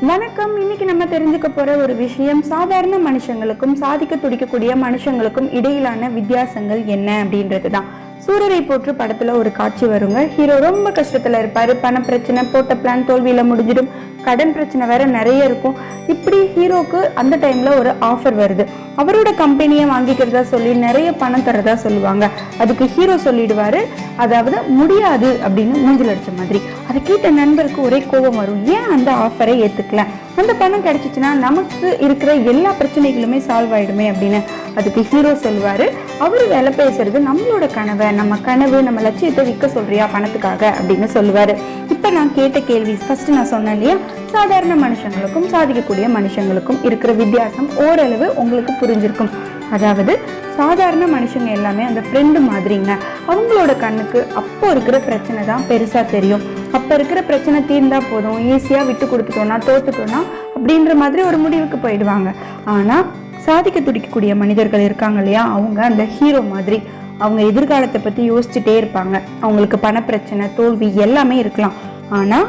வணக்கம். இன்னைக்கு நம்ம தெரிஞ்சுக்க போற ஒரு விஷயம் சாதாரண மனுஷங்களுக்கும் சாதிக்க துடிக்கக்கூடிய மனுஷங்களுக்கும் இடையிலான வித்தியாசங்கள் என்ன அப்படின்றது தான் சூரரை போற்று படத்துல ஒரு காட்சி வருங்க. ஹீரோ ரொம்ப கஷ்டத்துல இருப்பாரு. பண பிரச்சனை போட்ட பிளான் தோல்வியில முடிஞ்சிடும். கடன் பிரச்சனை வேற நிறைய இருக்கும். இப்படி ஹீரோக்கு அந்த டைம்ல ஒரு ஆஃபர் வருது. அவரோட கம்பெனியை வாங்கிக்கிறதா சொல்லி நிறைய பணம் தரதா சொல்லுவாங்க. அதுக்கு ஹீரோ சொல்லிடுவாரு அதாவது முடியாது அப்படின்னு மூஞ்சில் அடிச்ச மாதிரி. அதை கேட்ட நண்பருக்கு ஒரே கோபம் வரும். ஏன் அந்த ஆஃபரை ஏத்துக்கல? அந்த பணம் கிடைச்சிச்சுன்னா நமக்கு இருக்கிற எல்லா பிரச்சனைகளுமே சால்வ் ஆயிடுமே அப்படின்னு அதுக்கு ஹீரோ சொல்லுவாரு. அவர் வேலை பேசுறது நம்மளோட கனவை நம்ம கனவு நம்ம லட்சியத்தை விற்க சொல்றியா பணத்துக்காக? அப்படின்னு சொல்லுவாரு. இப்போ நான் கேட்ட கேள்வி ஃபர்ஸ்ட் நான் சொன்னேன் இல்லையா? சாதாரண மனுஷங்களுக்கும் சாதிக்கக்கூடிய மனுஷங்களுக்கும் இருக்கிற வித்தியாசம் ஓரளவு உங்களுக்கு புரிஞ்சிருக்கும். அதாவது சாதாரண மனுஷங்க எல்லாமே அந்த ஃப்ரெண்டு மாதிரிங்க. அவங்களோட கண்ணுக்கு அப்போ இருக்கிற பிரச்சனை தான் பெருசா தெரியும். அப்ப இருக்கிற பிரச்சனை தீர்ந்தா போதும். ஈஸியா விட்டு கொடுத்துட்டோம்னா தோத்துட்டோம்னா அப்படின்ற மாதிரி ஒரு முடிவுக்கு போயிடுவாங்க. ஆனா சாதிக்க துடிக்கக்கூடிய மனிதர்கள் இருக்காங்க இல்லையா? அவங்க அந்த ஹீரோ மாதிரி. அவங்க எதிர்காலத்தை பத்தி யோசிச்சுட்டே இருப்பாங்க. அவங்களுக்கு பண பிரச்சனை தோல்வி எல்லாமே இருக்கலாம். ஆனா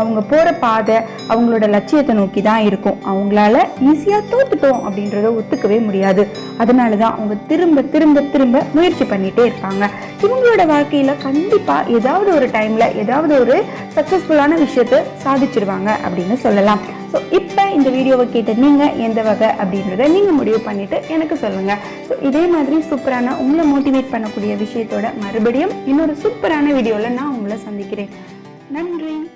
அவங்க போற பாதை அவங்களோட லட்சியத்தை நோக்கி தான் இருக்கும். அவங்களால ஈஸியா தோத்துட்டோம் அப்படின்றத ஒத்துக்கவே முடியாது. அதனால தான் அவங்க திரும்ப திரும்ப திரும்ப முயற்சி பண்ணிட்டே இருப்பாங்க இவங்களோட வாழ்க்கையில கண்டிப்பா ஏதாவது ஒரு டைம்ல ஏதாவது ஒரு சக்ஸஸ்ஃபுல்லான விஷயத்தை சாதிச்சிருவாங்க அப்படின்னு சொல்லலாம். ஸோ இப்போ இந்த வீடியோவை கேட்ட நீங்கள் எந்த வகை அப்படின்றத நீங்கள் முடிவு பண்ணிட்டு எனக்கு சொல்லுங்கள் ஸோ இதே மாதிரி சூப்பரான உங்களை மோட்டிவேட் பண்ணக்கூடிய விஷயத்தோட மறுபடியும் இன்னொரு சூப்பரான வீடியோவில் நான் உங்களை சந்திக்கிறேன். நன்றி.